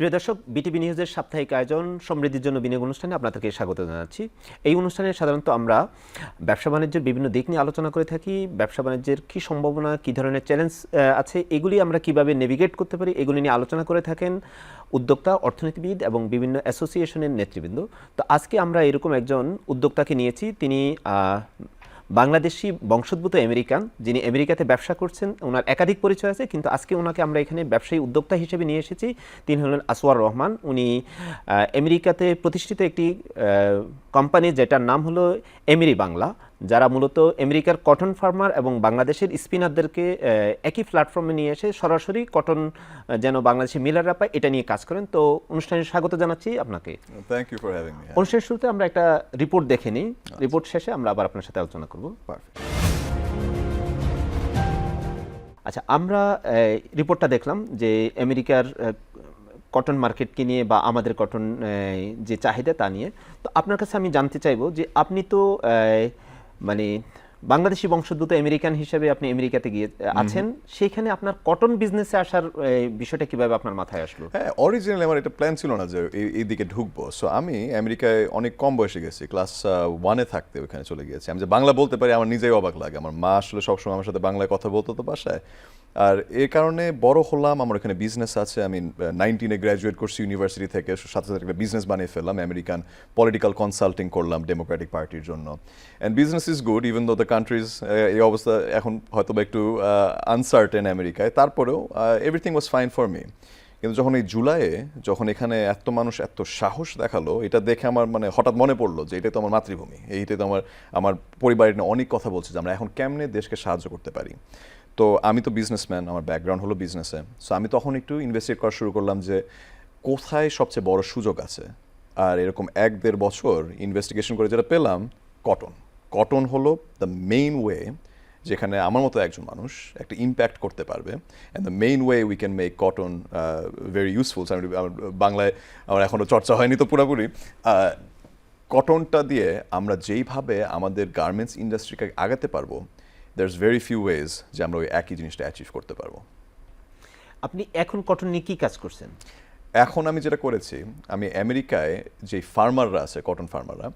প্রিয় দর্শক, বিটিভি নিউজের সাপ্তাহিক আয়োজন সমৃদ্ধির জন্য বিনিয়োগ অনুষ্ঠানে আপনাদেরকে স্বাগত জানাচ্ছি। এই অনুষ্ঠানে সাধারণত আমরা ব্যবসা বাণিজ্যের বিভিন্ন দিক নিয়ে আলোচনা করে থাকি, ব্যবসা বাণিজ্যের কী সম্ভাবনা, কী ধরনের চ্যালেঞ্জ আছে, এগুলি আমরা কীভাবে নেভিগেট করতে পারি, এগুলি নিয়ে আলোচনা করে থাকেন উদ্যোক্তা, অর্থনীতিবিদ এবং বিভিন্ন অ্যাসোসিয়েশনের নেতৃবৃন্দ। তো আজকে আমরা এরকম একজন উদ্যোক্তাকে নিয়েছি, তিনি বাংলাদেশি বংশোদ্ভূত আমেরিকান যিনি আমেরিকাতে ব্যবসা করছেন, ওনার একাধিক পরিচয় আছে, কিন্তু আজকে ওনাকে আমরা এখানে ব্যবসায়ী উদ্যোক্তা হিসেবে নিয়ে এসেছি। তিনি হলেন আসওয়ার রহমান। উনি আমেরিকাতে প্রতিষ্ঠিত একটি কোম্পানি যেটার নাম হলো এমিরি বাংলা। যারা মূলত আমেরিকার কটন ফার্মার এবং বাংলাদেশের স্পিনারদেরকে একই প্ল্যাটফর্মে নিয়ে এসে সরাসরি কটন যেন বাংলাদেশি মিলাররা পায় এটা নিয়ে কাজ করেন। তো অনুষ্ঠানে স্বাগত জানাচ্ছি আপনাকে। Thank you for having me. অনুষ্ঠানের শুরুতে আমরা একটা রিপোর্ট দেখে নিই। রিপোর্ট শেষে আমরা আবার আপনার সাথে আলোচনা করব. আচ্ছা আমরা রিপোর্টটা দেখলাম যে আমেরিকার কটন মার্কেটকে নিয়ে বা আমাদের কটন যে চাহিদা তা নিয়ে। তো আপনার কাছে আমি জানতে চাইব যে আপনি তো মানে বাংলাদেশি বংশোদ্ভূত আমেরিকান হিসেবে আপনি আমেরিকাতে গিয়ে আছেন সেখানে আপনার কটন বিজনেসে আসার বিষয়টা কীভাবে আপনার মাথায় আসলো? হ্যাঁ অরিজিনালি আমার একটা প্ল্যান ছিল না যে এই- দিকে ঢুকবো। সো আমি আমেরিকায় অনেক কম বয়সে গেছি ক্লাস ওয়ানে থাকতে ওখানে চলে গিয়েছি। আমি যে বাংলা বলতে পারি আমার নিজেই অবাক লাগে। আমার মা আসলে সবসময় আমার সাথে বাংলায় কথা বলতো তো বাসায়। আর এ কারণে বড় হলাম, আমার এখানে বিজনেস আছে আমি নাইনটিনে গ্র্যাজুয়েট করছি ইউনিভার্সিটি থেকে সাথে সাথে একটা বিজনেস বানিয়ে ফেললাম আমেরিকান পলিটিক্যাল কনসাল্টিং করলাম ডেমোক্রেটিক পার্টির জন্য। And business is good even though the country's এই অবস্থা এখন হয়তো একটু আনসার্টেন আমেরিকায় তারপরেও everything was fine for me কিন্তু যখন এই জুলাইয়ে, যখন এখানে এত মানুষ এত সাহস দেখাল, এটা দেখে আমার মানে হঠাৎ মনে পড়ল যে এটাই তো আমার মাতৃভূমি, এইটাই তো আমার আমার পরিবারের অনেক কথা বলছে যে আমরা এখন কেমনে দেশকে সাহায্য করতে পারি। তো আমি তো বিজনেসম্যান আমার ব্যাকগ্রাউন্ড হলো বিজনেসে সো আমি তখন একটু ইনভেস্টিগেট করা শুরু করলাম যে কোথায় সবচেয়ে বড় সুযোগ আছে? আর এরকম এক দেড় বছর ইনভেস্টিগেশন করে যেটা পেলাম কটন কটন হলো দ্য মেইন ওয়ে যেখানে আমার মতো একজন মানুষ একটা ইম্প্যাক্ট করতে পারবে। And the main way we can make cotton very useful বাংলায় আমার এখনও চর্চা হয়নি তো পুরোপুরি। কটনটা দিয়ে আমরা যেইভাবে আমাদের গার্মেন্টস ইন্ডাস্ট্রিকে আগাতে পারব there is very few ways যে আমরা ওই একই জিনিসটা অ্যাচিভ করতে পারব। আপনি এখন কটন নিয়ে কি কাজ করছেন? এখন আমি যেটা করেছি আমি আমেরিকায় যে ফার্মাররা আছে কটন ফার্মাররা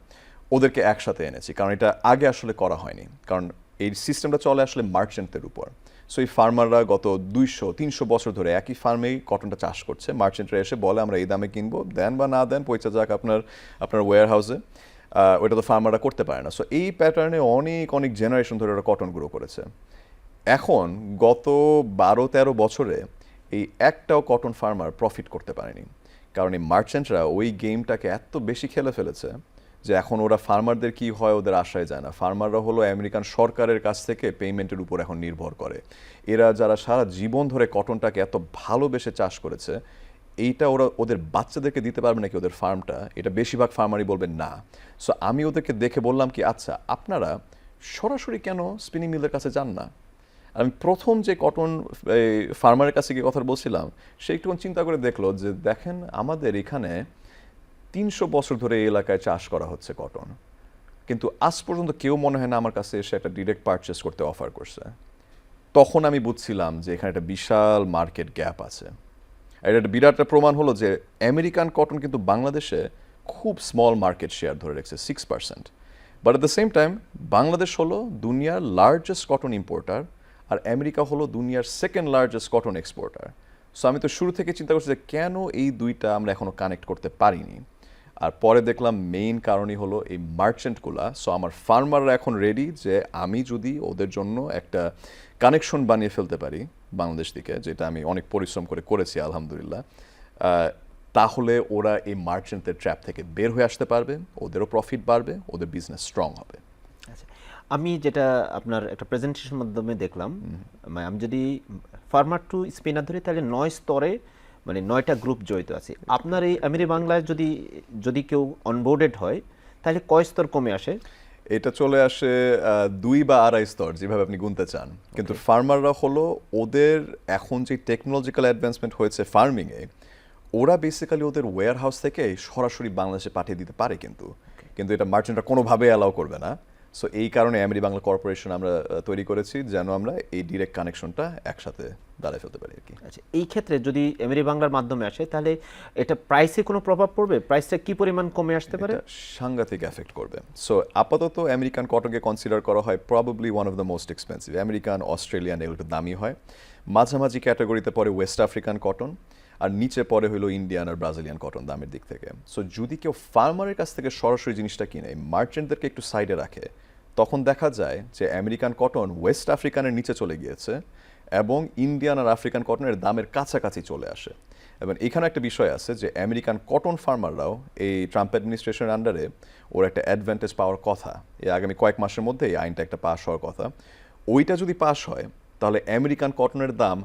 ওদেরকে একসাথে এনেছি। কারণ এটা আগে আসলে করা হয়নি। কারণ এই সিস্টেমটা চলে আসলে মার্চেন্টের উপর। সো এই ফার্মাররা গত দুইশো তিনশো বছর ধরে একই ফার্মেই কটনটা চাষ করছে। মার্চেন্টরা এসে বলে আমরা এই দামে কিনবো। দেন বা না দেন পয়সা যাক আপনার আপনার ওয়ার হাউসে ওইটা তো ফার্মাররা করতে পারে না। সো এই প্যাটার্নে অনেক অনেক জেনারেশন ধরে ওরা কটন গ্রো করেছে। এখন গত বারো তেরো বছরে এই একটাও কটন ফার্মার প্রফিট করতে পারেনি। কারণ এই মার্চেন্টরা ওই গেমটাকে এত বেশি খেলে ফেলেছে যে এখন ওরা ফার্মারদের কি হয় ওদের আশায় যায় না। ফার্মাররা হলো আমেরিকান সরকারের কাছ থেকে পেমেন্টের উপর এখন নির্ভর করে। এরা যারা সারা জীবন ধরে কটনটাকে এত ভালোবেসে চাষ করেছে এইটা ওরা ওদের বাচ্চাদেরকে দিতে পারবে নাকি ওদের ফার্মটা? এটা বেশিরভাগ ফার্মারই বলবেন না। সো আমি ওদেরকে দেখে বললাম কি আচ্ছা আপনারা সরাসরি কেন স্পিনিং মিলের কাছে যান না? আমি প্রথম যে কটন ফার্মারের কাছে গিয়ে কথা বলছিলাম, সে একটুক্ষণ চিন্তা করে দেখল যে, দেখেন আমাদের এখানে তিনশো বছর ধরে এই এলাকায় চাষ করা হচ্ছে কটন কিন্তু আজ পর্যন্ত কেউ মনে হয় না আমার কাছে এসে একটা ডিরেক্ট পারচেস করতে অফার করছে। তখন আমি বুঝছিলাম যে এখানে একটা বিশাল মার্কেট গ্যাপ আছে। এটা বিরাট প্রমাণ হলো যে আমেরিকান কটন কিন্তু বাংলাদেশে খুব স্মল মার্কেট শেয়ার ধরে রেখেছে six percent but at the same time Bangladesh হলো দুনিয়ার লার্জেস্ট কটন ইম্পোর্টার আর আমেরিকা হলো দুনিয়ার second largest cotton exporter so আমি তো শুরু থেকে চিন্তা করছি যে কেন এই দুইটা আমরা এখনও কানেক্ট করতে পারিনি। আর পরে দেখলাম মেইন কারণই হলো এই মার্চেন্টগুলা সো আমার ফার্মাররা এখন রেডি যে আমি যদি ওদের জন্য একটা কানেকশন বানিয়ে ফেলতে পারি। বাংলাদেশ থেকে যেটা আমি অনেক পরিশ্রম করে করেছি আলহামদুলিল্লাহ তাহলে ওরা এই মার্চেন্টের ট্র্যাপ থেকে বের হয়ে আসতে পারবে ওদেরও প্রফিট বাড়বে ওদের বিজনেস স্ট্রং হবে। আচ্ছা আমি যেটা আপনার একটা প্রেজেন্টেশন মাধ্যমে দেখলাম মানে আমি যদি ফার্মার টু স্পিনার ধরি তাহলে নয় স্তরে মানে নয়টা গ্রুপ জড়িত আছে। আপনার এই আমিরি বাংলায় যদি যদি কেউ অনবোর্ডেড হয় তাহলে কয় স্তর কমে আসে? এটা চলে আসে দুই বা আড়াই স্তর যেভাবে আপনি গুনতে চান। কিন্তু ফার্মাররা হলো ওদের এখন যে টেকনোলজিক্যাল অ্যাডভান্সমেন্ট হয়েছে ফার্মিংয়ে ওরা বেসিক্যালি ওদের ওয়ার হাউস থেকে সরাসরি বাংলাদেশে পাঠিয়ে দিতে পারে কিন্তু। কিন্তু এটা মার্চেন্টরা কোনোভাবে অ্যালাউ করবে না। সো এই কারণে এমরি বাংলা কর্পোরেশন আমরা তৈরি করেছি যেন আমরা এই ডিরেক্ট কানেকশনটা একসাথে দাঁড়ায় ফেলতে পারি আর কি। আচ্ছা এই ক্ষেত্রে যদি এমরি বাংলার মাধ্যমে আসে তাহলে এটা প্রাইসে কোনো প্রভাব পড়বে? প্রাইসটা কি পরিমাণ কমে আসতে পারে? সাংঘাতিক এফেক্ট করবে। সো আপাতত আমেরিকান কটনকে কনসিডার করা হয় probably one of the most expensive American Australian এগুলো একটু দামি হয়। মাঝামাঝি ক্যাটাগরিতে পরে ওয়েস্ট আফ্রিকান কটন আর নিচে পরে হলো ইন্ডিয়ান আর ব্রাজিলিয়ান কটন দামের দিক থেকে। সো যদি কেউ ফার্মারের কাছ থেকে সরাসরি জিনিসটা কিনে মার্চেন্টদেরকে একটু সাইডে রাখে তখন দেখা যায় যে আমেরিকান কটন ওয়েস্ট আফ্রিকানের নিচে চলে গিয়েছে এবং ইন্ডিয়ান আর আফ্রিকান কটনের দামের কাছাকাছি চলে আসে। এবং এখানে একটা বিষয় আছে যে আমেরিকান কটন ফার্মাররাও এই ট্রাম্প অ্যাডমিনিস্ট্রেশনের আন্ডারে ওর একটা অ্যাডভান্টেজ পাওয়ার কথা। এই আগামী কয়েক মাসের মধ্যে এই আইনটা একটা পাস হওয়ার কথা। ওইটা যদি পাস হয়, তাহলে আমেরিকান কটনের দাম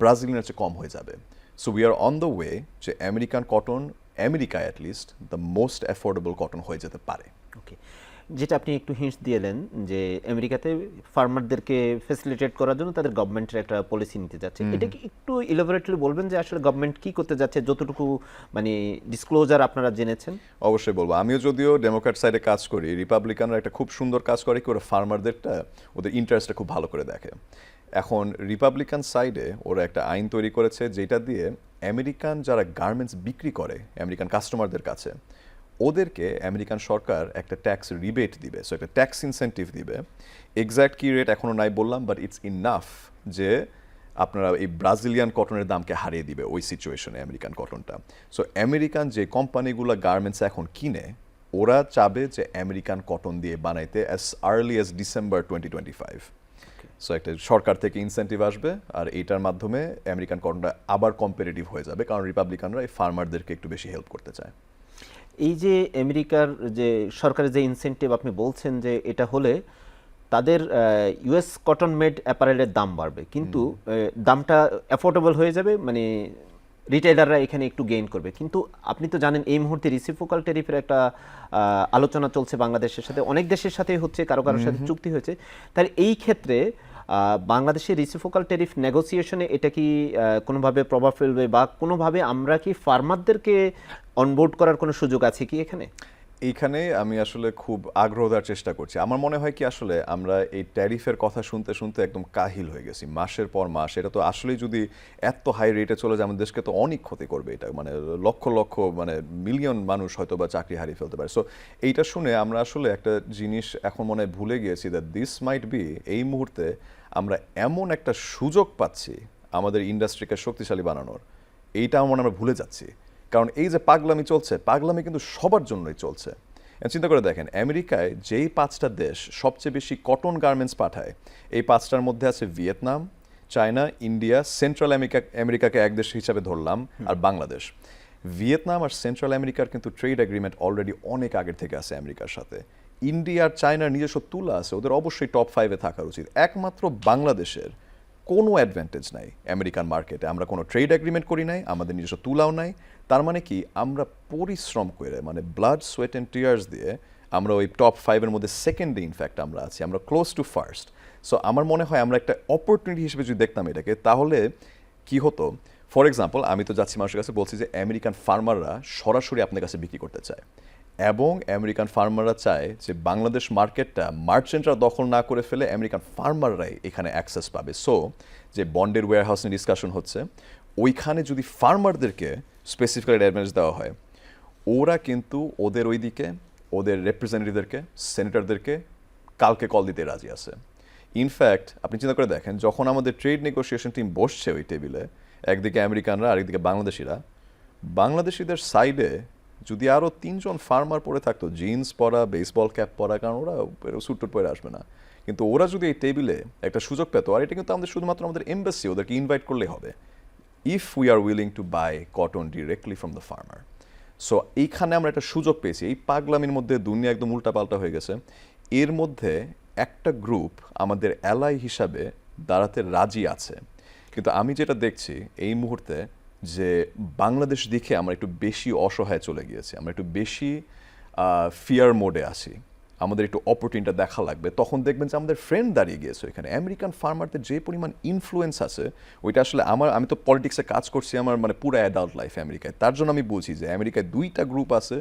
ব্রাজিলিয়ানের চেয়ে কম হয়ে যাবে। So we are on the way যে American cotton America at least the most affordable cotton হয়ে যেতে পারে। ওকে যেটা আপনি একটু হিন্টস দিয়েলেন যে আমেরিকাতে ফার্মারদেরকে ফেসিলিটেট করার জন্য তাদের গভর্নমেন্টের একটা পলিসি নিতে যাচ্ছে। এটা কি একটু ইলাবোরেটলি বলবেন যে আসলে গভর্নমেন্ট কি করতে যাচ্ছে? যতটুকু মানে ডিসক্লোজার আপনারা জেনেছেন? অবশ্যই বলব। আমিও যদিও ডেমোক্র্যাট সাইডে কাজ করি রিপাবলিকানরা একটা খুব সুন্দর কাজ করে কি ওরা ফার্মারদেরটা ওদের ইন্টারেস্টটা খুব ভালো করে দেখে। এখন রিপাবলিকান সাইডে ওরা একটা আইন তৈরি করেছে যেটা দিয়ে আমেরিকান যারা গার্মেন্টস বিক্রি করে আমেরিকান কাস্টমারদের কাছে ওদেরকে আমেরিকান সরকার একটা ট্যাক্স রিবেট দিবে সো একটা ট্যাক্স ইনসেন্টিভ দিবে। এক্স্যাক্ট কি রেট এখনও নাই বললাম বাট ইটস ইনাফ যে আপনারা এই ব্রাজিলিয়ান কটনের দামকে হারিয়ে দিবে ওই সিচুয়েশনে আমেরিকান কটনটা সো আমেরিকান যে কোম্পানিগুলো গার্মেন্টস এখন কিনে ওরা চাবে যে আমেরিকান কটন দিয়ে বানাইতে as early as December twenty twenty five so একটা সরকার থেকে ইনসেন্টিভ আসবে আর এইটার মাধ্যমে আমেরিকান কটনটা আবার কম্পিটিটিভ হয়ে যাবে কারণ রিপাবলিকানরা এই ফার্মারদেরকে একটু বেশি হেল্প করতে চায়। এই যে আমেরিকার যে সরকারের যে ইনসেন্টিভ আপনি বলছেন যে এটা হলে তাদের ইউএস কটন মেড অ্যাপারেলের দাম বাড়বে। কিন্তু দামটা অ্যাফোর্ডেবল হয়ে যাবে মানে রিটেলাররা এখানে একটু গেইন করবে। কিন্তু আপনি তো জানেন এই মুহূর্তে রিসিপ্রোকাল টেরিফের একটা আলোচনা চলছে বাংলাদেশের সাথে। অনেক দেশের সাথে হচ্ছে কারও কারোর সাথে চুক্তি হয়েছে। তাহলে এই ক্ষেত্রে বাংলাদেশের রিসিফোকাল টেরিফ নেগোসিয়েশনে এটা কি কোনোভাবে প্রভাব ফেলবে বা কোনোভাবে আমরা কি ফার্মারদেরকে অনবোর্ড করার কোনো সুযোগ আছে কি এখানে? এইখানে আমি আসলে খুব আগ্রহ দেওয়ার চেষ্টা করছি। আমার মনে হয় কি আসলে আমরা এই ট্যারিফের কথা শুনতে শুনতে একদম কাহিল হয়ে গেছি, মাসের পর মাস। এটা তো আসলেই যদি এত হাই রেটে চলে যায়, আমাদের দেশকে তো অনেক ক্ষতি করবে এটা। মানে লক্ষ লক্ষ মানে মিলিয়ন মানুষ হয়তো বা চাকরি হারিয়ে ফেলতে পারে। সো এইটা শুনে আমরা আসলে একটা জিনিস এখন মনে হয় ভুলে গিয়েছি দ্যাট দিস মাইট বি এই মুহূর্তে আমরা এমন একটা সুযোগ পাচ্ছি আমাদের ইন্ডাস্ট্রিকে শক্তিশালী বানানোর। এইটা আমার মনে আমরা ভুলে যাচ্ছি। কারণ এই যে পাগলামি চলছে পাগলামি কিন্তু সবার জন্যই চলছে। চিন্তা করে দেখেন আমেরিকায় যেই পাঁচটা দেশ সবচেয়ে বেশি কটন গার্মেন্টস পাঠায় এই পাঁচটার মধ্যে আছে Vietnam China India Central America আমেরিকাকে এক দেশ হিসাবে ধরলাম আর বাংলাদেশ। ভিয়েতনাম আর সেন্ট্রাল আমেরিকার কিন্তু ট্রেড এগ্রিমেন্ট অলরেডি অনেক আগের থেকে আছে আমেরিকার সাথে। ইন্ডিয়া আর চায়নার নিজস্ব তুলা আছে ওদের অবশ্যই টপ ফাইভে থাকা উচিত। একমাত্র বাংলাদেশের কোনো অ্যাডভান্টেজ নাই আমেরিকান মার্কেটে আমরা কোনো ট্রেড এগ্রিমেন্ট করি নাই আমাদের নিজস্ব তুলাও নাই তার মানে কি? আমরা পরিশ্রম করে মানে ব্লাড সোয়েট অ্যান্ড টিয়ার্স দিয়ে আমরা ওই টপ ফাইভের মধ্যে সেকেন্ডে ইনফ্যাক্ট আমরা আছি। আমরা ক্লোজ টু ফার্স্ট সো আমার মনে হয় আমরা একটা অপরচুনিটি হিসেবে যদি দেখতাম এটাকে, তাহলে কি হতো? ফর এক্সাম্পল আমি তো যাচ্ছি মানুষের কাছে বলছি যে আমেরিকান ফার্মাররা সরাসরি আপনার কাছে বিক্রি করতে চায়। এবং আমেরিকান ফার্মাররা চায় যে, বাংলাদেশ মার্কেটটা মার্চেন্টরা দখল না করে ফেলে আমেরিকান ফার্মাররাই এখানে অ্যাক্সেস পাবে। সো যে বন্ডের ওয়্যার হাউস নিয়ে ডিসকাশন হচ্ছে, ওইখানে যদি ফার্মারদেরকে স্পেসিফিক্যালি অ্যাডভান্স দেওয়া হয়। ওরা কিন্তু ওদের ওইদিকে, ওদের রিপ্রেজেন্টেটিভদেরকে সেনেটরদেরকে কালকে কল দিতে রাজি আছে। ইনফ্যাক্ট আপনি চিন্তা করে দেখেন, যখন আমাদের ট্রেড নেগোসিয়েশন টিম বসছে ওই টেবিলে একদিকে আমেরিকানরা, আরেকদিকে বাংলাদেশিরা, বাংলাদেশিদের সাইডে যদি আরও তিনজন ফার্মার পরে থাকতো জিন্স পরা বেসবল ক্যাপ পরা, কারণ ওরা স্যুট টুট পরে আসবে না। কিন্তু ওরা যদি এই টেবিলে একটা সুযোগ পেতো, আর এটা কিন্তু আমাদের শুধুমাত্র আমাদের এমবাসি ওদেরকে ইনভাইট করলেই হবে। If we are willing to buy cotton directly from the farmer so এইখানে আমরা একটা সুযোগ পেয়েছি। এই পাগলামির মধ্যে দুনিয়া একদম উল্টাপাল্টা হয়ে গেছে। এর মধ্যে একটা গ্রুপ আমাদের অ্যালাই হিসাবে দাঁড়াতে রাজি আছে। কিন্তু আমি যেটা দেখছি এই মুহূর্তে যে বাংলাদেশ দিকে আমরা একটু বেশি অসহায় চলে গিয়েছি। আমরা একটু বেশি ফিয়ার মোডে আছি। আমাদের একটু অপরচুনিটিটা দেখা লাগবে, তখন দেখবেন যে আমাদের ফ্রেন্ড দাঁড়িয়ে গিয়েছে এখানে আমেরিকান ফার্মারদের যে পরিমাণ ইনফ্লুয়েন্স আছে, ওইটা আসলে আমার, আমি তো পলিটিক্সে কাজ করছি আমার মানে পুরো অ্যাডাল্ট লাইফ আমেরিকায় তার জন্য আমি বুঝি যে আমেরিকায় দুইটা গ্রুপ আছে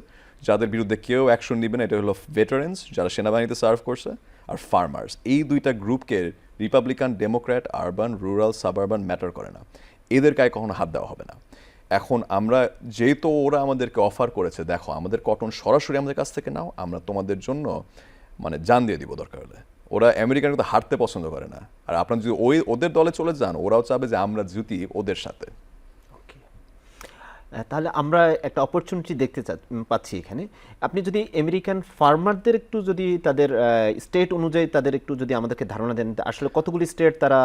যাদের বিরুদ্ধে কেউ অ্যাকশন নেবে না, এটা হলো ভেটারেন্স যারা সেনাবাহিনীতে সার্ভ করছে, আর ফার্মার্স এই দুইটা গ্রুপকে Republican Democrat urban rural suburban matter করে না। এদের গায়ে কখনো হাত দেওয়া হবে না। এখন আমরা যেহেতু ওরা আমাদেরকে অফার করেছে, দেখো, আমাদের কটন সরাসরি আমাদের কাছ থেকে নাও, আমরা তোমাদের জন্য মানে জান দিয়ে দিব দরকার হলে। ওরা আমেরিকান কিন্তু হারতে পছন্দ করে না। আর আপনার যদি ওই, ওদের দলে চলে যান, ওরাও চাবে যে আমরা জুতি ওদের সাথে। তাহলে আমরা একটা অপরচুনিটি দেখতে পাচ্ছি এখানে। আপনি যদি আমেরিকান ফার্মারদের একটু যদি তাদের স্টেট অনুযায়ী তাদের একটু যদি আমাদেরকে ধারণা দেন, আসলে কতগুলি স্টেট তারা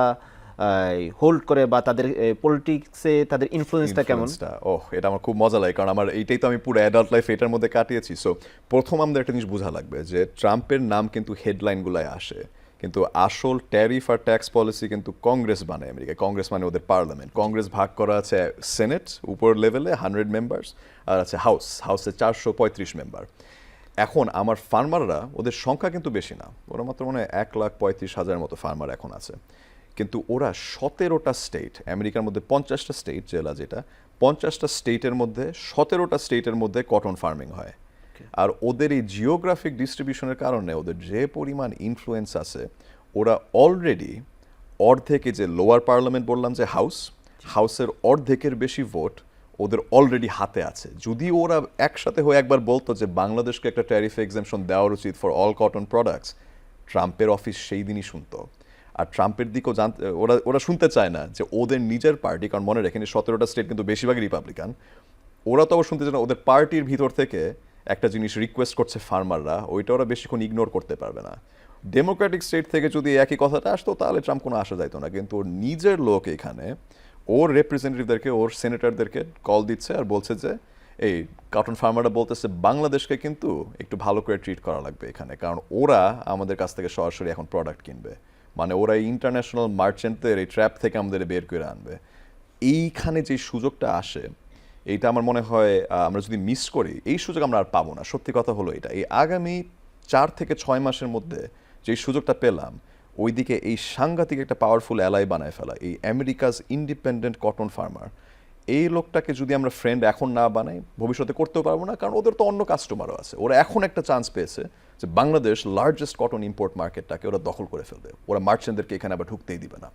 হোল্ড করে বা তাদের পলিটিক্সে তাদের ইনফ্লুয়েন্সটা কেমন? ওহ, এটা আমার খুব মজা লাগে। কারণ আমার এইটাই তো আমি পুরো অ্যাডাল্ট লাইফ এটার মধ্যে কাটিয়েছি। সো প্রথম আমাদের একটা জিনিস বোঝা লাগবে যে ট্রাম্পের নাম কিন্তু হেডলাইনগুলোয় আসে। কিন্তু আসল ট্যারিফ আর ট্যাক্স পলিসি কিন্তু কংগ্রেস বানায় আমেরিকায়। কংগ্রেস মানে ওদের পার্লামেন্ট কংগ্রেস ভাগ করা আছে সেনেট উপর লেভেলে হান্ড্রেড মেম্বার্স আর আছে হাউস হাউসে চারশো পঁয়ত্রিশ মেম্বার এখন আমার ফার্মাররা ওদের সংখ্যা কিন্তু বেশি না। ওরা মাত্র মনে এক লাখ পঁয়ত্রিশ হাজার মতো ফার্মার এখন আছে। কিন্তু ওরা সতেরোটা স্টেট আমেরিকার মধ্যে পঞ্চাশটা স্টেট জেলা যেটা পঞ্চাশটা স্টেটের মধ্যে সতেরোটা স্টেটের মধ্যে কটন ফার্মিং হয়। আর ওদের এই জিওগ্রাফিক ডিস্ট্রিবিউশনের কারণে ওদের যে পরিমাণ ইনফ্লুয়েন্স আছে ওরা অলরেডি অর্ধেকে যে লোয়ার পার্লামেন্ট বললাম যে হাউস হাউসের অর্ধেকের বেশি ভোট ওদের অলরেডি হাতে আছে। যদি ওরা একসাথে হয়ে একবার বলতো যে বাংলাদেশকে একটা ট্যারিফ এক্সামশন দেওয়া উচিত ফর অল কটন প্রোডাক্টস ট্রাম্পের অফিস সেই দিনই শুনতো। আর ট্রাম্পের দিকেও জানতে ওরা ওরা শুনতে চায় না যে ওদের নিজের পার্টি, কারণ মনে রেখেন সতেরোটা স্টেট কিন্তু বেশিরভাগই রিপাবলিকান। ওরা তো আবার শুনতে চায় না, ওদের পার্টির ভিতর থেকে একটা জিনিস রিকোয়েস্ট করছে ফার্মাররা ওইটা ওরা বেশিক্ষণ ইগনোর করতে পারবে না। ডেমোক্রেটিক স্টেট থেকে যদি একই কথাটা আসতো, তাহলে ট্রাম্প কোনো আসা যাইতো না। কিন্তু ওর নিজের লোক এখানে, ওর রিপ্রেজেন্টেটিভদেরকে ওর সেনেটরদেরকে কল দিচ্ছে আর বলছে যে, এই কটন ফার্মাররা বলতেছে বাংলাদেশকে কিন্তু একটু ভালো করে ট্রিট করা লাগবে এখানে। কারণ ওরা আমাদের কাছ থেকে সরাসরি এখন প্রোডাক্ট কিনবে। মানে ওরা ইন্টারন্যাশনাল মার্চেন্টদের এই ট্র্যাপ থেকে আমাদের বের করে আনবে। এইখানে যে সুযোগটা আসে, এইটা আমার মনে হয় আমরা যদি মিস করি, এই সুযোগ আমরা আর পাবো না। সত্যি কথা হলো এটা। এই আগামী চার থেকে ছয় মাসের মধ্যে যে সুযোগটা পেলাম, ওইদিকে এই সাংঘাতিক একটা পাওয়ারফুল অ্যালাই বানায় ফেলা, এই আমেরিকাস ইন্ডিপেন্ডেন্ট কটন ফার্মার এই লোকটাকে যদি আমরা ফ্রেন্ড এখন না বানাই, ভবিষ্যতে করতেও পারব না, কারণ ওদের তো অন্য কাস্টমারও আছে। ওরা এখন একটা চান্স পেয়েছে যে বাংলাদেশ লার্জেস্ট কটন ইম্পোর্ট মার্কেটটাকে ওরা দখল করে ফেলবে। ওরা মার্চেন্টদেরকে এখানে আবার ঢুকতেই দিবে না।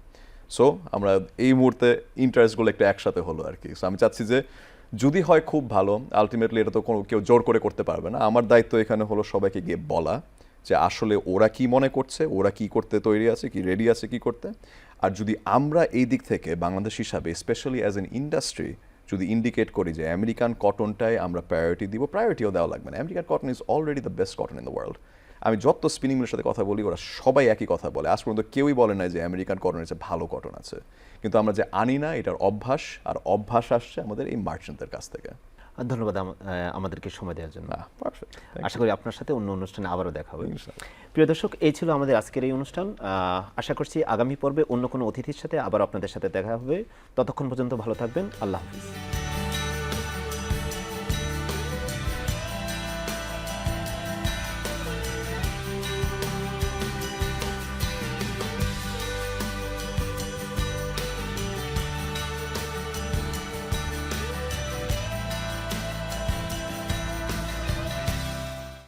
সো আমরা এই মুহূর্তে ইন্টারেস্টগুলো একটু একসাথে হলো আর কি। সো আমি চাচ্ছি যে যদি হয় খুব ভালো আলটিমেটলি এটা তো কোনো, কেউ জোর করে করতে পারবে না। আমার দায়িত্ব এখানে হলো সবাইকে গিয়ে বলা যে আসলে ওরা কি মনে করছে, ওরা কি করতে তৈরি আছে, কি রেডি আছে, কি করতে। আর যদি আমরা এই দিক থেকে বাংলাদেশ হিসাবে স্পেশালি অ্যাজ এন ইন্ডাস্ট্রি যদি ইন্ডিকেট করি যে আমেরিকান কটনটাই আমরা প্রায়োরিটি দিব প্রায়োরিটিও দেওয়া লাগবে না। American cotton is already the best cotton in the world আমি যত স্পিনিং মিলের সাথে কথা বলি, ওরা সবাই একই কথা বলে। আজ পর্যন্ত কেউই বলে না যে আমেরিকান কটনের চেয়ে ভালো কটন আছে। কিন্তু আমরা যে আনি না, এটার অভ্যাস, আর অভ্যাস আসছে আমাদের এই মার্চেন্টদের কাছ থেকে। ধন্যবাদ আম- আমাদেরকে সময় দেওয়ার জন্য। আশা করি আপনার সাথে অন্য অনুষ্ঠানে আবারও দেখা হবে। প্রিয় দর্শক এই ছিল আমাদের আজকের এই অনুষ্ঠান। আশা করছি আগামী পর্বে অন্য কোনো অতিথির সাথে আবার আপনাদের সাথে দেখা হবে। ততক্ষণ পর্যন্ত ভালো থাকবেন। আল্লাহ হাফিজ।